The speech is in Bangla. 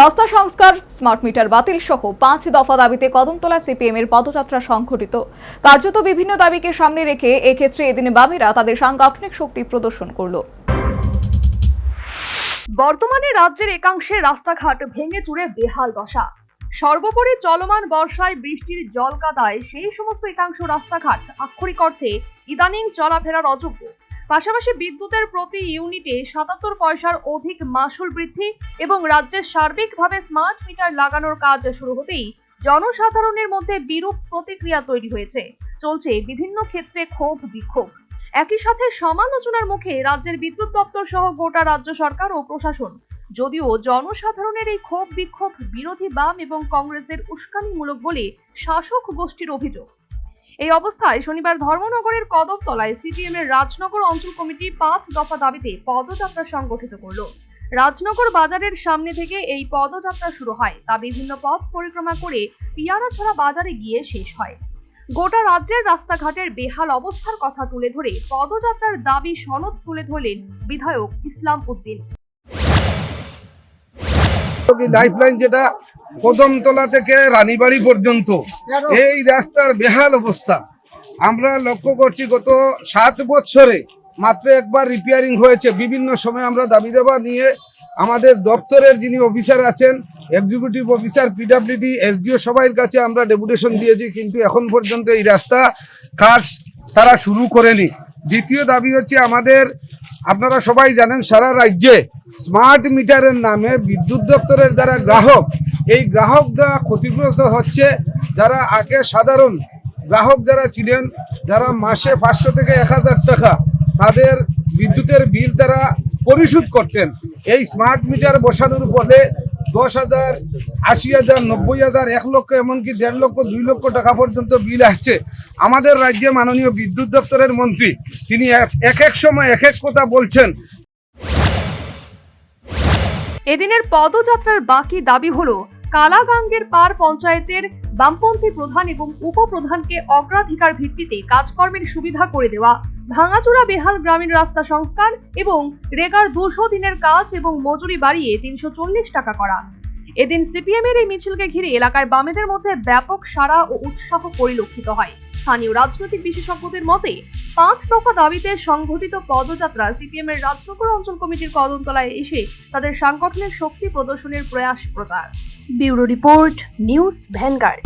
রাস্তা সংস্কার স্মার্ট মিটার বাতিল সহ পাঁচ দফা দাবিতে কদমতলা সিপিএম এর পদযাত্রা সংঘটিত। কার্যত বিভিন্ন দাবিকে সামনে রেখে এক্ষেত্রে এদিনে বামেরা তাদের সাংগঠনিক শক্তি প্রদর্শন করল। বর্তমানে রাজ্যের একাংশে রাস্তাঘাট ভেঙে চুরে বেহাল দশা। সর্বোপরি চলমান বর্ষায় বৃষ্টির জল কাদায় সেই সমস্ত একাংশ রাস্তাঘাট আক্ষরিক অর্থে ইদানিং চলাফেরার অযোগ্য। পাশাপাশি বিদ্যুতের প্রতি ইউনিটে সাতাত্তর পয়সার অধিক মাসুল বৃদ্ধি এবং রাজ্যের সার্বিকভাবে স্মার্ট মিটার লাগানোর কাজ শুরু হতেই জনসাধারণের মধ্যে বিরূপ প্রতিক্রিয়া তৈরি হয়েছে। চলছে বিভিন্ন ক্ষেত্রে ক্ষোভ, বিক্ষোভ। একই সাথে সমালোচনার মুখে রাজ্যের বিদ্যুৎ দপ্তর সহ গোটা রাজ্য সরকার ও প্রশাসন। যদিও জনসাধারণের এই ক্ষোভ, বিক্ষোভ বিরোধী বাম এবং কংগ্রেসের উস্কানিমূলক বলে শাসক গোষ্ঠীর অভিযোগ। এই অবস্থায় শনিবার ধর্মনগরের কদমতলায় সিপিএম এর রাজনগর অঞ্চল কমিটি পাঁচ দফা দাবিতে পদযাত্রা সংগঠিত করল। রাজনগর বাজারের সামনে থেকে এই পদযাত্রা শুরু হয়। তা বিভিন্ন পথ পরিক্রমা করে পিয়ারাছড়া বাজারে গিয়ে শেষ হয়। গোটা রাজ্যের রাস্তাঘাটের বেহাল অবস্থার কথা তুলে ধরে পদযাত্রার দাবি সনদ তুলে ধরলেন বিধায়ক ইসলাম উদ্দিন। লাইফলাইন যেটা কদমতলা থেকে রানীবাড়ি পর্যন্ত, এই রাস্তার বেহাল অবস্থা। আমরা লক্ষ্য করছি, গত সাত বছরে মাত্র একবার রিপেয়ারিং হয়েছে। বিভিন্ন সময় আমরা দাবি দেওয়া নিয়ে আমাদের দপ্তরের যিনি অফিসার আছেন এক্সিকিউটিভ অফিসার পিডাব্লিউডি এসডিও সবাইয়ের কাছে আমরা ডেপুটেশন দিয়েছি, কিন্তু এখন পর্যন্ত এই রাস্তা কাজ তারা শুরু করেনি। দ্বিতীয় দাবি হচ্ছে আমাদের, আপনারা সবাই জানেন সারা রাজ্যে স্মার্ট মিটারের নামে বিদ্যুৎ দপ্তরের যারা গ্রাহক, এই গ্রাহক দ্বারা ক্ষতিগ্রস্ত হচ্ছে, যারা আগে সাধারণ গ্রাহক যারা ছিলেন, যারা মাসে পাঁচশো থেকে এক হাজার টাকা তাদের বিদ্যুতের বিল তারা পরিশোধ করতেন। এই স্মার্ট মিটার বসানোর ফলে দশ হাজার, আশি হাজার, নব্বই হাজার, এক লক্ষ, এমনকি দেড় লক্ষ, দুই লক্ষ টাকা পর্যন্ত বিল আসছে। আমাদের রাজ্যে মাননীয় বিদ্যুৎ দপ্তরের মন্ত্রী, তিনি এক এক সময় এক এক কথা বলছেন। এদিনের পদযাত্রার বাকি দাবি হলো, কালাগাঙ্গের পার পঞ্চায়েতের বামপন্থী প্রধান এবং উপপ্রধানকে অগ্রাধিকার ভিত্তিতে কাজকর্মের সুবিধা করে দেওয়া, ভাঙাচোরা বেহাল গ্রামীণ রাস্তা সংস্কার এবং রেগার দুশো দিনের কাজ এবং মজুরি বাড়িয়ে তিনশো চল্লিশ টাকা করা। এদিন সিপিএম এর এই মিছিলকে ঘিরে এলাকার বামেদের মধ্যে ব্যাপক সাড়া ও উৎসাহ পরিলক্ষিত হয়। স্থানীয় রাজনৈতিক বিশেষজ্ঞদের মতে, পাঁচ দফা দাবিতে সংঘটিত পদযাত্রা সিপিএম এর রাজনগর অঞ্চল কমিটির কদমতলায় এসে তাদের সাংগঠনিক শক্তি প্রদর্শনের প্রয়াস প্রচার। Bureau report, news Vanguard.